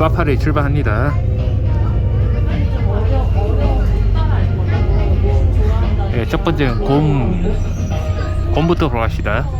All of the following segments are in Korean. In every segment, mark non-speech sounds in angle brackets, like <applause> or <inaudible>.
사파리 출발합니다. 예, 첫 번째는 곰, 곰부터 보러 갑시다.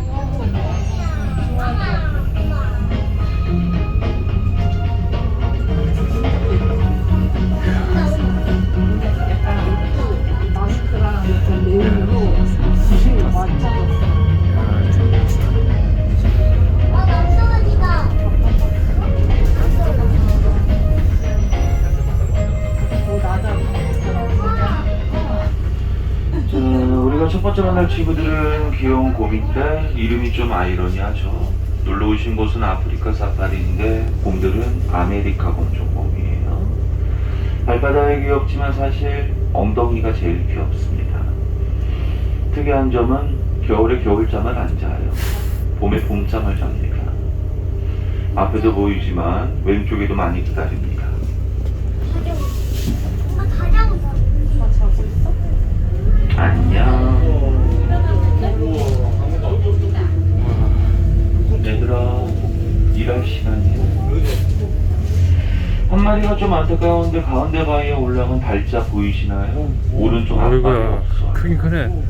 첫 번째 만날 친구들은 귀여운 곰인데 이름이 좀 아이러니하죠. 놀러 오신 곳은 아프리카 사파리인데 곰들은 아메리카 곰종곰이에요. 발바닥이 귀엽지만 사실 엉덩이가 제일 귀엽습니다. 특이한 점은 겨울에 겨울잠을 안 자요. 봄에 봄잠을 잡니다. 앞에도 보이지만 왼쪽에도 많이 기다립니다. 아, 가장 다 자고 있어? 안녕. 얘들아, 일할 시간이야. 한 마리가 좀 안타까운데 가운데 바위에 올라간 달자 보이시나요? 오른쪽 앞발이 없어요. 크긴 크네.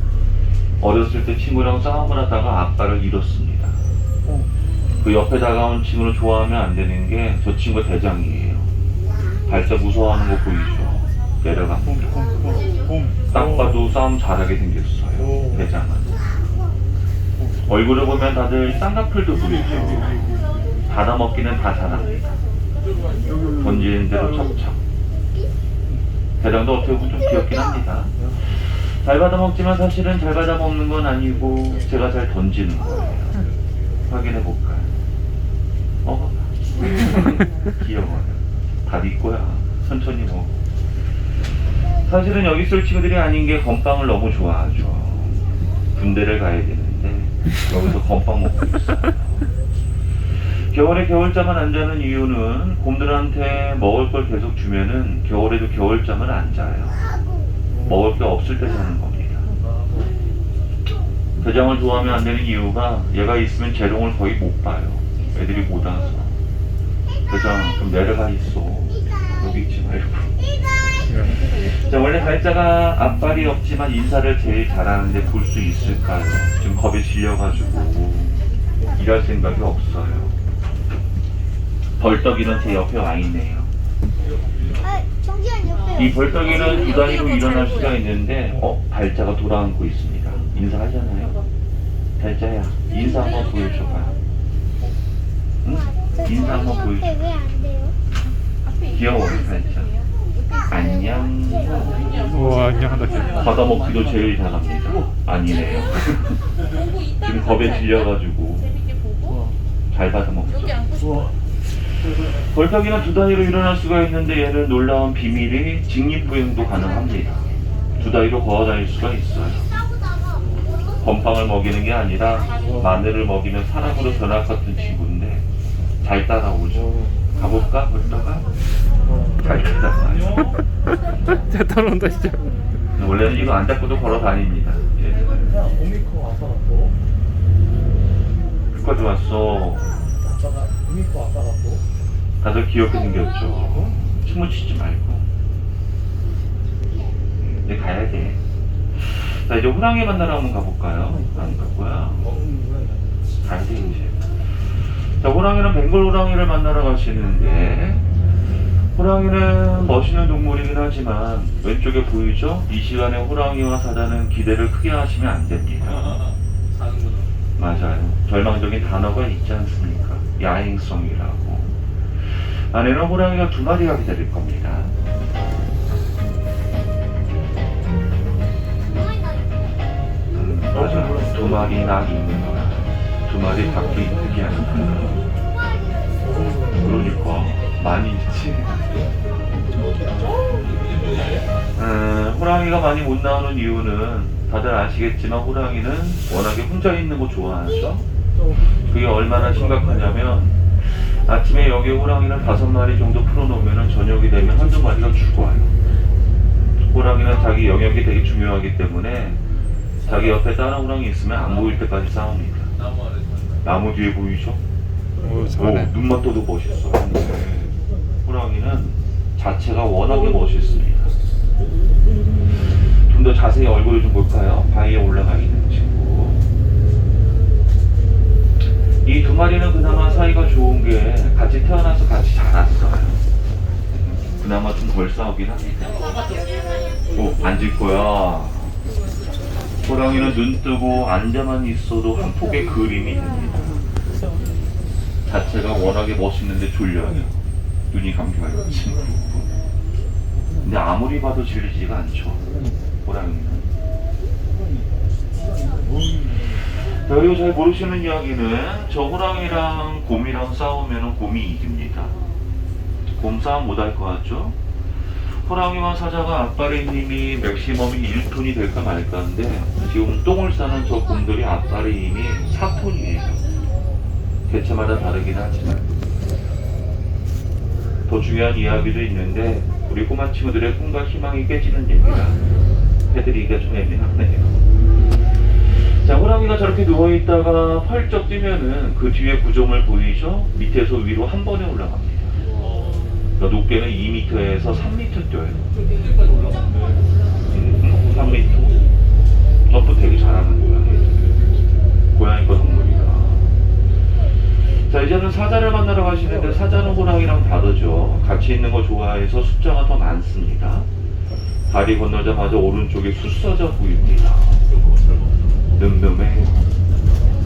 어렸을 때 친구랑 싸움을 하다가 앞발을 잃었습니다. 그 옆에 다가온 친구를 좋아하면 안 되는 게 저 친구 대장이에요. 달자 무서워하는 거 보이죠? 내려갑니다. 딱 봐도 싸움 잘하게 생겼어요. 대장은. 얼굴을 보면 다들 쌍꺼풀도 보이죠. 받아먹기는 다 잘합니다. 던지는 대로 척척. 대장도 어떻게 보면 좀 귀엽긴 합니다. 잘 받아먹지만 사실은 잘 받아먹는 건 아니고 제가 잘 던지는 거예요. 확인해 볼까요? 먹어봐. <laughs> 귀여워요. 다 네 거야. 천천히 먹어. 사실은 여기 있을 친구들이 아닌 게 건빵을 너무 좋아하죠. 군대를 가야 되는데 여기서 건빵 먹고 있어요. 겨울에 겨울잠을 안 자는 이유는 곰들한테 먹을 걸 계속 주면은 겨울에도 겨울잠을 안 자요. 먹을 게 없을 때 자는 겁니다. 대장을 좋아하면 안 되는 이유가 얘가 있으면 재롱을 거의 못 봐요. 애들이 못 와서. 대장 좀 내려가 있어. 여기 있지 말고. 자, 원래 달자가 앞발이 없지만 인사를 제일 잘하는데 볼 수 있을까요? 지금 겁에 질려가지고 일할 생각이 없어요. 벌떡이는 제 옆에 와 있네요. 아, 정지현 옆에. 이 벌떡이는 두 다리로 일어날 수가 있는데, 어, 달자가 돌아앉고 있습니다. 인사하잖아요. 달자야, 인사 한번 보여줘봐요. 응? 인사 한번 보여줘. 귀여워, 달자. 안녕. 우와, 안녕하다. 진짜. 받아 먹기도 제일 잘합니다. 아니네요. 지금 겁에 질려가지고 잘 받아 먹죠. 벌떡이는 두 다리로 일어날 수가 있는데 얘는 놀라운 비밀이 직립부행도 가능합니다. 두 다리로 걸어 다닐 수가 있어요. 건빵을 먹이는 게 아니라 마늘을 먹이면 사람으로 변할 것 같은 친구인데 잘 따라오죠. 가볼까? 벌떡아? 잘 따라와요. 자, 따라온다, 진짜. 원래는 이거 안 잡고도 걸어 다닙니다. 예. 아빠 같고, 다들 귀엽게 생겼죠. 춤을 추지 말고. 이제 가야 돼. 자, 이제 호랑이 만나러 한번 가볼까요? 안 거야. 가야 돼, 이제. 자, 호랑이는 벵골 호랑이를 만나러 가시는데, 호랑이는 멋있는 동물이긴 하지만, 왼쪽에 보이죠? 이 시간에 호랑이와 사자는 기대를 크게 하시면 안 됩니다. 사는구나. 맞아요. 절망적인 단어가 있지 않습니까? 야행성이라고. 안에는 호랑이가 두 마리가 기다릴 겁니다. 음, 맞아. 두 마리 낙 있는 거야. 두 마리 밖에 있는 게 아니야. 그러니까 많이 있지. 음, 호랑이가 많이 못 나오는 이유는 다들 아시겠지만 호랑이는 워낙에 혼자 있는 거 좋아하죠. 그게 얼마나 심각하냐면 아침에 여기 호랑이를 다섯 마리 정도 풀어놓으면 저녁이 되면 한두 마리가 죽어요. 호랑이는 자기 영역이 되게 중요하기 때문에 자기 옆에 다른 호랑이 있으면 안 보일 때까지 싸웁니다. 나무 뒤에 보이죠? 오, 오, 잘하네. 눈만 떠도 멋있어. 네. 호랑이는 자체가 워낙에 멋있습니다. 좀 더 자세히 얼굴을 좀 볼까요? 바위에 올라가 있는 친구. 이 두 마리는 그나마 사이가 좋은 게 같이 태어나서 같이 자랐어요. 그나마 좀 덜 싸우긴 합니다. 오, 앉을 거야. 호랑이는 눈 뜨고 앉아만 있어도 한 폭의 그림이 됩니다. 자체가 워낙에 멋있는데 졸려요. 눈이 감겨요, 친구. 근데 아무리 봐도 질리지가 않죠. 호랑이는. 자, 그리고 잘 모르시는 이야기는 저 호랑이랑 곰이랑 싸우면 곰이 이깁니다. 곰 싸움 못 할 것 같죠? 호랑이와 사자가 앞발의 힘이 맥시멈이 1톤이 될까 말까인데 지금 똥을 싸는 저 곰들이 앞발의 힘이 4톤이에요. 개체마다 다르긴 하지만 더 중요한 이야기도 있는데 우리 꼬마 친구들의 꿈과 희망이 깨지는 얘기라 해드리기가 좀 애매하네요. 자, 호랑이가 저렇게 누워있다가 펄쩍 뛰면은 그 뒤에 구조물 보이죠? 밑에서 위로 한 번에 올라갑니다. 그러니까 높게는 2m에서 3m 뛰어요. 음, 3m. 점프 되게 잘하는 고양이. 고양이과 동물이다. 자, 이제는 사자를 만나러 가시는데 사자는 호랑이랑 다르죠. 같이 있는 거 좋아해서 숫자가 더 많습니다. 다리 건너자마자 오른쪽에 숫사자 보입니다. 늠름해.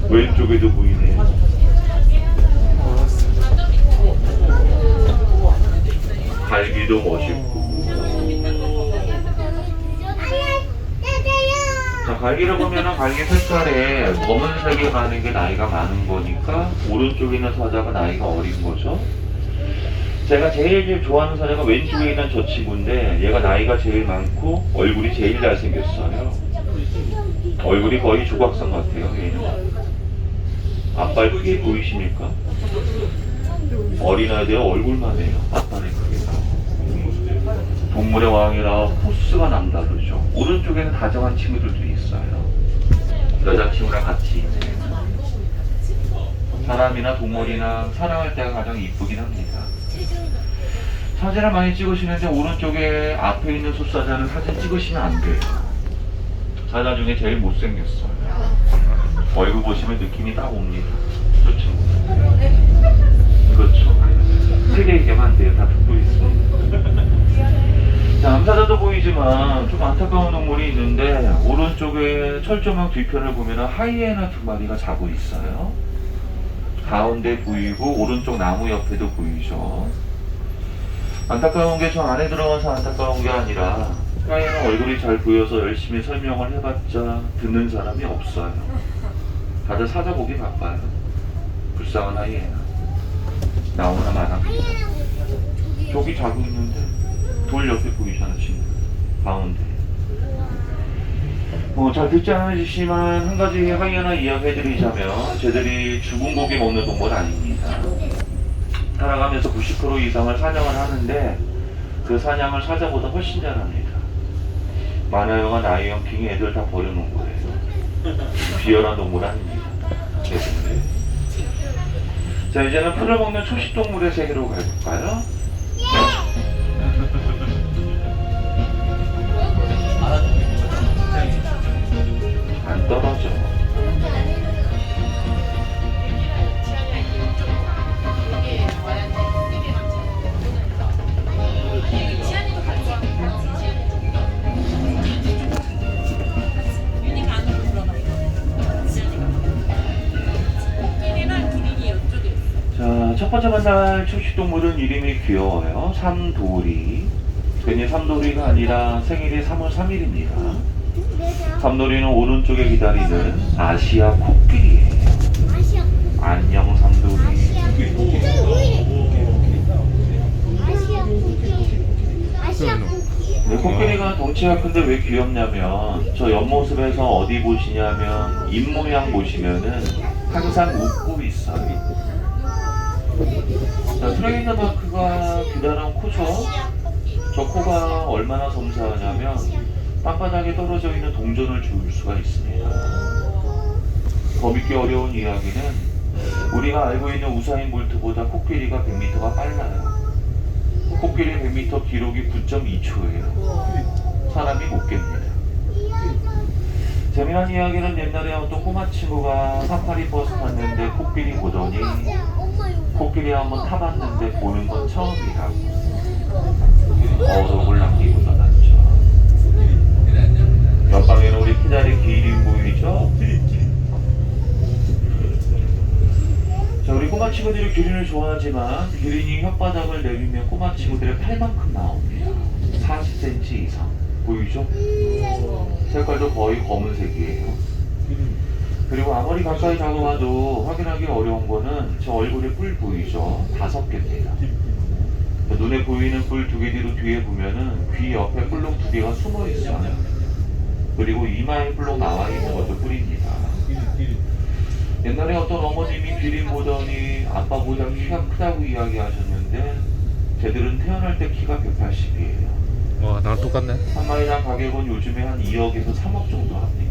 왼쪽에도 보이네. 갈기도 멋있고. 자, 갈기를 보면은 갈기 색깔에 검은 색이 가는 게 나이가 많은 거니까 오른쪽에 있는 사자가 나이가 어린 거죠. 제가 제일 좋아하는 사자가 왼쪽에 있는 저 친구인데 얘가 나이가 제일 많고 얼굴이 제일 잘생겼어요. 얼굴이 거의 조각상 같아요. 얘는. 앞발 크게 보이십니까? 어린아이들 얼굴만 해요. 동물의 왕이라 포스가 남다르죠. 오른쪽에는 다정한 친구들도 있어요. 여자친구랑 같이 있는. 사람이나 동물이나 사랑할 때가 가장 이쁘긴 합니다. 사진을 많이 찍으시는데 오른쪽에 앞에 있는 숫사자는 사진 찍으시면 안 돼요. 사자 중에 제일 못생겼어요. 얼굴 보시면 느낌이 딱 옵니다. 저 친구. 그렇죠. 세게 얘기하면 안 돼요. 다 듣고 있습니다. 자, 암사자도 보이지만 좀 안타까운 동물이 있는데 오른쪽에 철조망 뒤편을 보면 하이에나 두 마리가 자고 있어요. 가운데 보이고 오른쪽 나무 옆에도 보이죠. 안타까운 게 저 안에 들어가서 안타까운 게 아니라 하이에나 얼굴이 잘 보여서 열심히 설명을 해봤자 듣는 사람이 없어요. 다들 사자 보기 바빠요. 불쌍한 하이에나. 나오나 마나. 저기 자고 있는데 돌 옆에 보이잖아 지금 가운데. 뭐잘 듣지 않으시지만 한 가지 하이에나 이야기해드리자면 쟤들이 죽은 고기 먹는 동물 아닙니다. 살아가면서 90% 이상을 사냥을 하는데 그 사냥을 사자보다 훨씬 잘합니다. 마나형과 나이형 킹이 애들 다 버려놓은 거예요. 비열한 동물 아닙니다. 걔들 자 이제는 풀을 먹는 초식동물의 세계로 가볼까요? 만날 초식동물은 이름이 귀여워요. 삼도리. 괜히 삼도리가 아니라 생일이 3월 3일입니다. 삼도리는 오른쪽에 기다리는 아시아 코끼리예요. 안녕 삼도리. 네, 코끼리가 덩치가 큰데 왜 귀엽냐면 저 옆모습에서 어디 보시냐면 입 모양 보시면은 항상 웃고. 자, 트레이너 마크가 기다란 코죠. 저 코가 얼마나 섬세하냐면 땅바닥에 떨어져 있는 동전을 주울 수가 있습니다. 더 믿기 어려운 이야기는 우리가 알고 있는 우사인 볼트보다 코끼리가 100m가 빨라요. 코끼리 100m 기록이 9.2초예요. 사람이 못 깹니다. 재미난 이야기는 옛날에 어떤 꼬마 친구가 사파리 버스 탔는데 코끼리 보더니. 코끼리 한번 타봤는데 보는 건 처음이라고 어록을 남기고 떠났죠. 옆방에는 우리 키다리 기린 보이죠? 자, 우리 꼬마 친구들이 기린을 좋아하지만 기린이 혓바닥을 내밀면 꼬마 친구들의 팔만큼 나옵니다. 40cm 이상. 보이죠? 색깔도 거의 검은색이에요. 그리고 아무리 가까이 다가와도 확인하기 어려운 거는 저 얼굴에 뿔 보이죠? 다섯 개입니다. 눈에 보이는 뿔 두 개 뒤로 뒤에 보면은 귀 옆에 뿔록 두 개가 숨어 있어요. 그리고 이마에 뿔록 나와 있는 것도 뿔입니다. 옛날에 어떤 어머님이 기린 보더니 아빠보다 키가 크다고 이야기하셨는데 쟤들은 태어날 때 키가 180이에요. 와 나랑 똑같네 한 마리당 가격은 요즘에 한 2억에서 3억 정도 합니다.